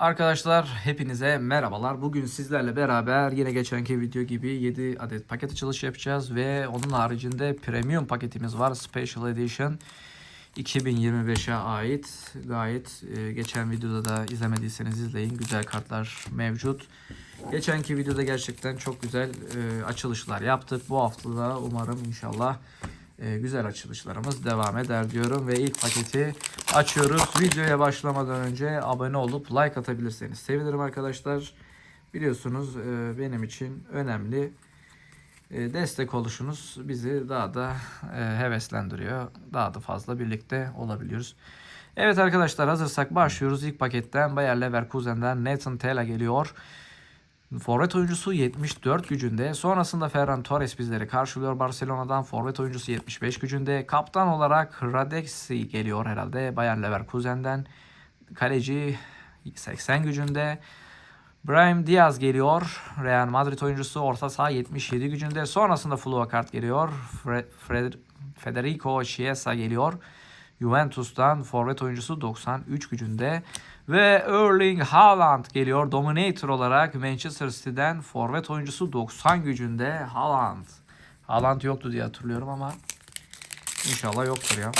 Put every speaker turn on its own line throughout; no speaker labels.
Arkadaşlar hepinize merhabalar. Bugün sizlerle beraber yine geçenki video gibi 7 adet paket açılışı yapacağız ve onun haricinde premium paketimiz var. Special Edition 2025'e ait. Gayet e, geçen videoda da izlemediyseniz izleyin. Güzel kartlar mevcut. Geçenki videoda gerçekten çok güzel e, açılışlar yaptık. Bu hafta da umarım inşallah e, güzel açılışlarımız devam eder diyorum ve ilk paketi açıyoruz. Videoya başlamadan önce abone olup like atabilirseniz sevinirim arkadaşlar. Biliyorsunuz e, benim için önemli. E, destek oluşunuz bizi daha da heveslendiriyor. Daha da fazla birlikte olabiliyoruz. Evet arkadaşlar hazırsak başlıyoruz. İlk paketten Bayer Leverkusen'den Nathan Tella geliyor. Forvet oyuncusu 74 gücünde. Sonrasında Ferran Torres bizleri karşılıyor Barcelona'dan. Forvet oyuncusu 75 gücünde. Kaptan olarak Radexi geliyor herhalde Bayern Leverkusen'den. Kaleci 80 gücünde. Brahim Diaz geliyor. Real Madrid oyuncusu orta saha 77 gücünde. Sonrasında Flua kart geliyor. Fre- Fred- Federico Chiesa geliyor. Juventus'tan forvet oyuncusu 93 gücünde. Ve Erling Haaland geliyor Dominator olarak Manchester City'den forvet oyuncusu 90 gücünde Haaland. Haaland yoktu diye hatırlıyorum ama inşallah yoktur ya.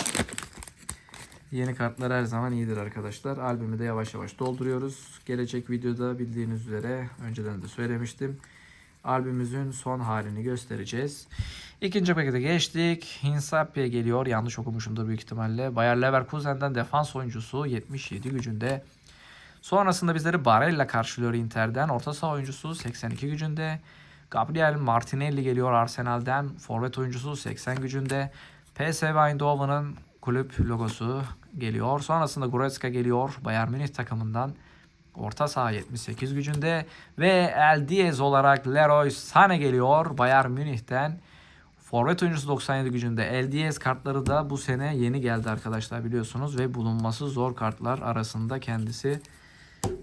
Yeni kartlar her zaman iyidir arkadaşlar. Albümü de yavaş yavaş dolduruyoruz. Gelecek videoda bildiğiniz üzere önceden de söylemiştim. Albümümüzün son halini göstereceğiz. İkinci pakete geçtik. Hinsapie geliyor. Yanlış okumuşumdur büyük ihtimalle. Bayer Leverkusen'den defans oyuncusu 77 gücünde. Sonrasında bizleri Barella karşılıyor Inter'den. Orta saha oyuncusu 82 gücünde. Gabriel Martinelli geliyor Arsenal'den. Forvet oyuncusu 80 gücünde. PSV Eindhoven'ın kulüp logosu geliyor. Sonrasında Goretzka geliyor Bayern Münih takımından. Orta saha 78 gücünde ve El Diaz olarak Leroy Sané geliyor Bayern Münih'ten. Forvet oyuncusu 97 gücünde. El Diaz kartları da bu sene yeni geldi arkadaşlar biliyorsunuz ve bulunması zor kartlar arasında kendisi.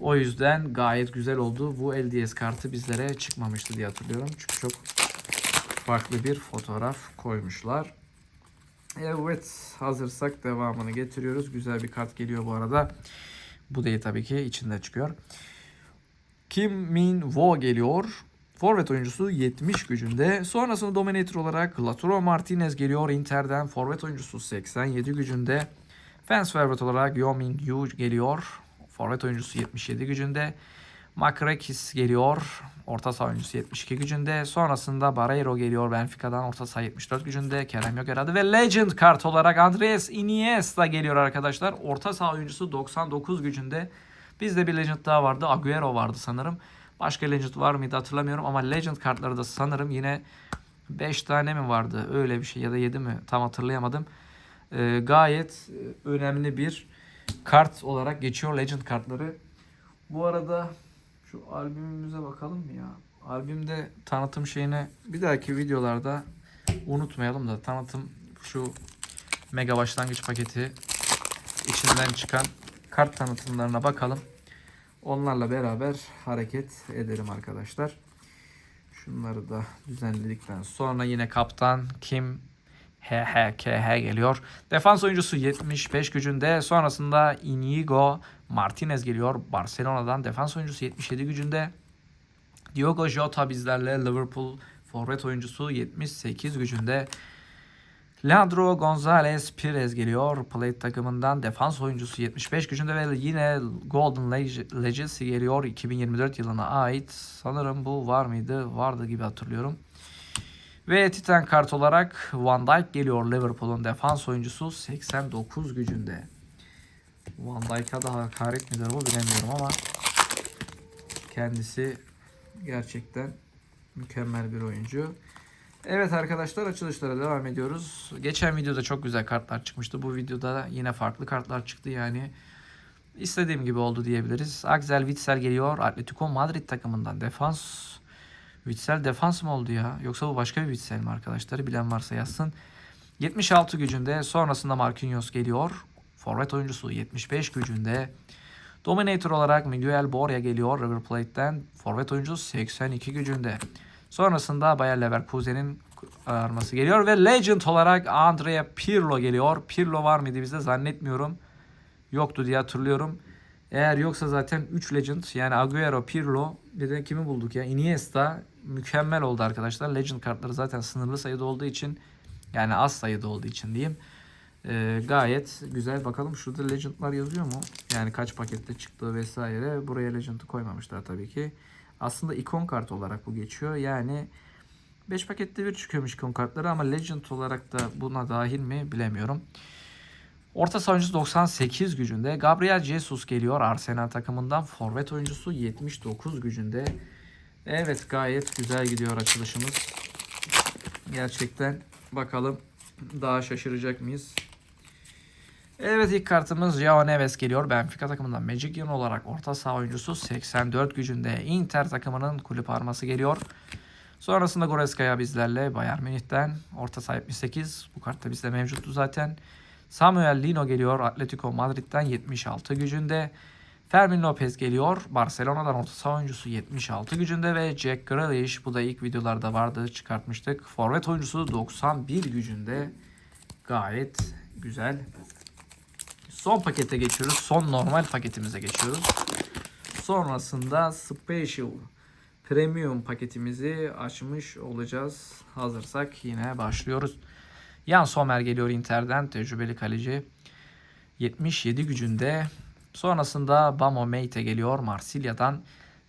O yüzden gayet güzel oldu. Bu Diaz kartı bizlere çıkmamıştı diye hatırlıyorum. Çünkü çok farklı bir fotoğraf koymuşlar. Evet hazırsak devamını getiriyoruz. Güzel bir kart geliyor bu arada. Bu değil tabii ki içinde çıkıyor. Kim Min Wo geliyor. Forvet oyuncusu 70 gücünde. Sonrasında Dominator olarak Lautaro Martinez geliyor Inter'den. Forvet oyuncusu 87 gücünde. Fans forvet olarak Yo Min Yu geliyor. Forvet oyuncusu 77 gücünde. Makrakis geliyor. Orta saha oyuncusu 72 gücünde. Sonrasında Barreiro geliyor Benfica'dan. Orta saha 74 gücünde. Kerem herhalde. Ve Legend kart olarak Andres Iniesta geliyor arkadaşlar. Orta saha oyuncusu 99 gücünde. Bizde bir Legend daha vardı. Agüero vardı sanırım. Başka Legend var mıydı hatırlamıyorum. Ama Legend kartları da sanırım yine 5 tane mi vardı? Öyle bir şey ya da 7 mi? Tam hatırlayamadım. Ee, gayet e, önemli bir kart olarak geçiyor Legend kartları. Bu arada şu albümümüze bakalım mı ya? Albümde tanıtım şeyine bir dahaki videolarda unutmayalım da tanıtım şu mega başlangıç paketi içinden çıkan kart tanıtımlarına bakalım. Onlarla beraber hareket edelim arkadaşlar. Şunları da düzenledikten sonra yine kaptan Kim HHKH geliyor. Defans oyuncusu 75 gücünde. Sonrasında Inigo Martinez geliyor. Barcelona'dan defans oyuncusu 77 gücünde. Diogo Jota bizlerle Liverpool forvet oyuncusu 78 gücünde. Leandro Gonzalez Pirez geliyor. Plate takımından defans oyuncusu 75 gücünde ve yine Golden Leg- Legacy geliyor 2024 yılına ait. Sanırım bu var mıydı? Vardı gibi hatırlıyorum. Ve Titan kart olarak Van Dijk geliyor Liverpool'un defans oyuncusu 89 gücünde. Van Dijk'a da hakaret midir bu bilemiyorum ama kendisi gerçekten mükemmel bir oyuncu. Evet arkadaşlar açılışlara devam ediyoruz. Geçen videoda çok güzel kartlar çıkmıştı. Bu videoda da yine farklı kartlar çıktı yani. istediğim gibi oldu diyebiliriz. Axel Witsel geliyor. Atletico Madrid takımından defans. Witsel defans mı oldu ya? Yoksa bu başka bir Witsel mi arkadaşlar? Bilen varsa yazsın. 76 gücünde. Sonrasında Marquinhos geliyor. Forvet oyuncusu 75 gücünde. Dominator olarak Miguel Borja geliyor River Plate'den. Forvet oyuncusu 82 gücünde. Sonrasında Bayer Leverkusen'in arması geliyor ve Legend olarak Andrea Pirlo geliyor. Pirlo var mıydı bizde zannetmiyorum. Yoktu diye hatırlıyorum. Eğer yoksa zaten 3 Legend yani Agüero, Pirlo bir de kimi bulduk ya Iniesta mükemmel oldu arkadaşlar. Legend kartları zaten sınırlı sayıda olduğu için yani az sayıda olduğu için diyeyim. Ee, gayet güzel. Bakalım şurada Legend'lar yazıyor mu? Yani kaç pakette çıktığı vesaire. Buraya Legend'ı koymamışlar tabii ki. Aslında ikon kart olarak bu geçiyor. Yani 5 pakette bir çıkıyormuş ikon kartları ama Legend olarak da buna dahil mi bilemiyorum. Orta saha oyuncusu 98 gücünde. Gabriel Jesus geliyor Arsenal takımından. Forvet oyuncusu 79 gücünde. Evet gayet güzel gidiyor açılışımız. Gerçekten bakalım daha şaşıracak mıyız? Evet ilk kartımız Joao Neves geliyor. Benfica takımından Magician olarak orta saha oyuncusu 84 gücünde. Inter takımının kulüp arması geliyor. Sonrasında Goreskaya bizlerle Bayern Münih'ten orta saha 78. Bu kart da bizde mevcuttu zaten. Samuel Lino geliyor Atletico Madrid'den 76 gücünde. Fermin Lopez geliyor Barcelona'dan orta saha oyuncusu 76 gücünde ve Jack Grealish bu da ilk videolarda vardı çıkartmıştık. Forvet oyuncusu 91 gücünde. Gayet güzel. Son pakete geçiyoruz. Son normal paketimize geçiyoruz. Sonrasında Special Premium paketimizi açmış olacağız. Hazırsak yine başlıyoruz. Jan Sommer geliyor Inter'den tecrübeli kaleci. 77 gücünde. Sonrasında Bamo Meite geliyor Marsilya'dan.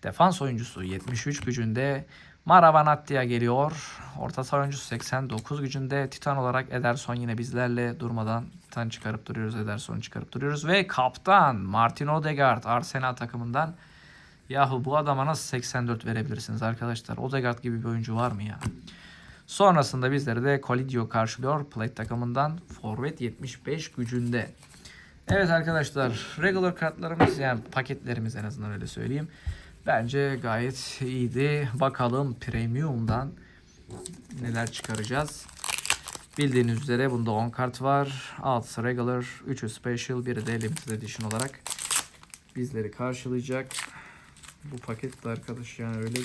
Defans oyuncusu 73 gücünde. Maravanattia geliyor. Orta saha oyuncusu 89 gücünde. Titan olarak Ederson yine bizlerle durmadan Titan çıkarıp duruyoruz. Ederson'u çıkarıp duruyoruz. Ve kaptan Martin Odegaard Arsenal takımından. Yahu bu adama nasıl 84 verebilirsiniz arkadaşlar? Odegaard gibi bir oyuncu var mı ya? Sonrasında bizleri de Colidio karşılıyor. Plate takımından Forvet 75 gücünde. Evet arkadaşlar regular kartlarımız yani paketlerimiz en azından öyle söyleyeyim. Bence gayet iyiydi. Bakalım premium'dan neler çıkaracağız. Bildiğiniz üzere bunda 10 kart var. 6'sı regular, 3'ü special, biri de limited edition olarak bizleri karşılayacak. Bu paket de arkadaş yani öyle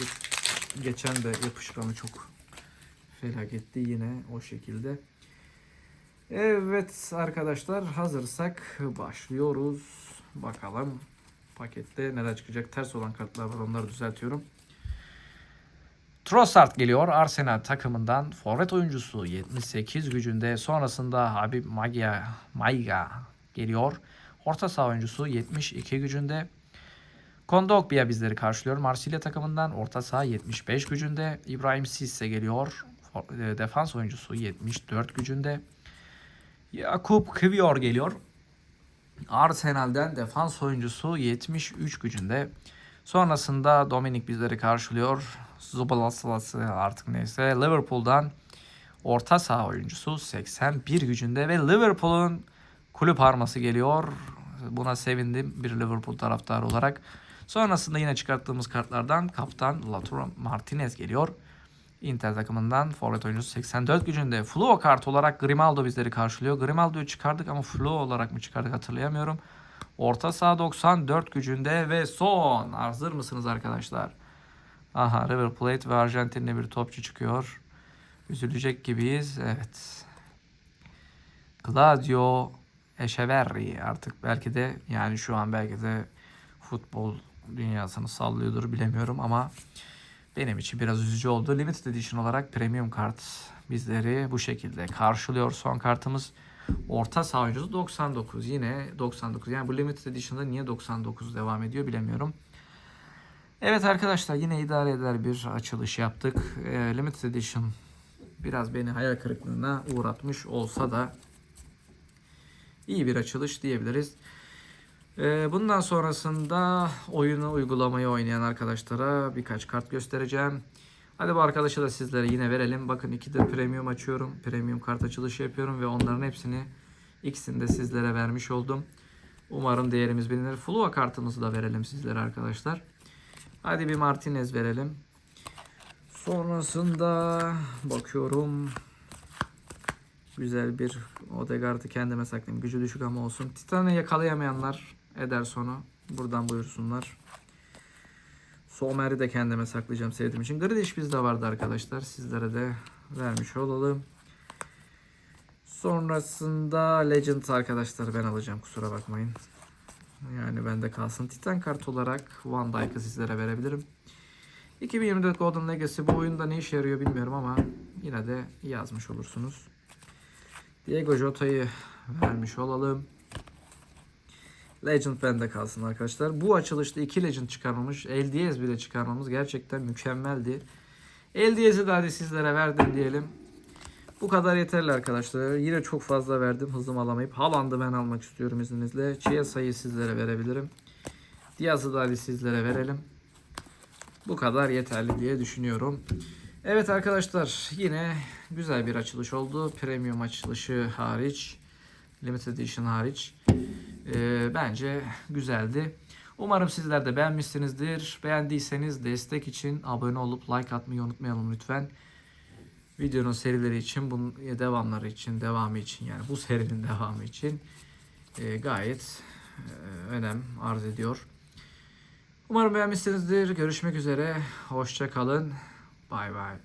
geçen de yapışkanı çok felaketti yine o şekilde. Evet arkadaşlar hazırsak başlıyoruz. Bakalım pakette neler çıkacak. Ters olan kartlar var onları düzeltiyorum. Trossard geliyor Arsenal takımından. Forvet oyuncusu 78 gücünde. Sonrasında Habib Magia, Maiga geliyor. Orta saha oyuncusu 72 gücünde. Kondogbia bizleri karşılıyor. Marsilya takımından orta saha 75 gücünde. İbrahim Sisse geliyor. E, Defans oyuncusu 74 gücünde. Yakup Kvior geliyor. Arsenal'den defans oyuncusu 73 gücünde. Sonrasında Dominik bizleri karşılıyor. Zubalasılası artık neyse. Liverpool'dan orta saha oyuncusu 81 gücünde ve Liverpool'un kulüp arması geliyor. Buna sevindim bir Liverpool taraftarı olarak. Sonrasında yine çıkarttığımız kartlardan kaptan Lautaro Martinez geliyor. Inter takımından forvet oyuncusu 84 gücünde. Fluo kart olarak Grimaldo bizleri karşılıyor. Grimaldo'yu çıkardık ama Fluo olarak mı çıkardık hatırlayamıyorum. Orta saha 94 gücünde ve son. Hazır mısınız arkadaşlar? Aha River Plate ve Arjantinli bir topçu çıkıyor. Üzülecek gibiyiz. Evet. Claudio Echeverri artık belki de yani şu an belki de futbol dünyasını sallıyordur bilemiyorum ama benim için biraz üzücü oldu. Limited Edition olarak premium kart bizleri bu şekilde karşılıyor. Son kartımız orta saha oyuncusu 99. Yine 99. Yani bu Limited Edition'da niye 99 devam ediyor bilemiyorum. Evet arkadaşlar yine idare eder bir açılış yaptık. E, Limited Edition biraz beni hayal kırıklığına uğratmış olsa da iyi bir açılış diyebiliriz. Ee, Bundan sonrasında oyunu uygulamayı oynayan arkadaşlara birkaç kart göstereceğim. Hadi bu arkadaşı da sizlere yine verelim. Bakın iki de premium açıyorum. Premium kart açılışı yapıyorum ve onların hepsini ikisini de sizlere vermiş oldum. Umarım değerimiz bilinir. Flua kartımızı da verelim sizlere arkadaşlar. Hadi bir Martinez verelim. Sonrasında bakıyorum. Güzel bir Odegaard'ı kendime saklayayım. Gücü düşük ama olsun. Titan'ı yakalayamayanlar Ederson'u buradan buyursunlar. Somer'i de kendime saklayacağım sevdiğim için. Grealish bizde vardı arkadaşlar. Sizlere de vermiş olalım. Sonrasında Legend arkadaşlar ben alacağım kusura bakmayın. Yani bende kalsın. Titan kart olarak Van Dijk'ı sizlere verebilirim. 2024 Golden Legacy bu oyunda ne işe yarıyor bilmiyorum ama yine de yazmış olursunuz. Diego Jota'yı vermiş olalım. Legend bende kalsın arkadaşlar. Bu açılışta 2 Legend çıkarmamış. El Diaz bile çıkarmamız gerçekten mükemmeldi. El Diaz'i de hadi sizlere verdim diyelim. Bu kadar yeterli arkadaşlar. Yine çok fazla verdim. Hızım alamayıp. Haaland'ı ben almak istiyorum izninizle. Chiesa'yı sizlere verebilirim. Diaz'ı da hadi sizlere verelim. Bu kadar yeterli diye düşünüyorum. Evet arkadaşlar yine güzel bir açılış oldu. Premium açılışı hariç. Limited Edition hariç. Ee, bence güzeldi. Umarım sizler de beğenmişsinizdir. Beğendiyseniz destek için abone olup like atmayı unutmayalım lütfen. Videonun serileri için, bunun devamları için, devamı için yani bu serinin devamı için e, gayet e, önem arz ediyor. Umarım beğenmişsinizdir. Görüşmek üzere. Hoşça kalın. Bay bay.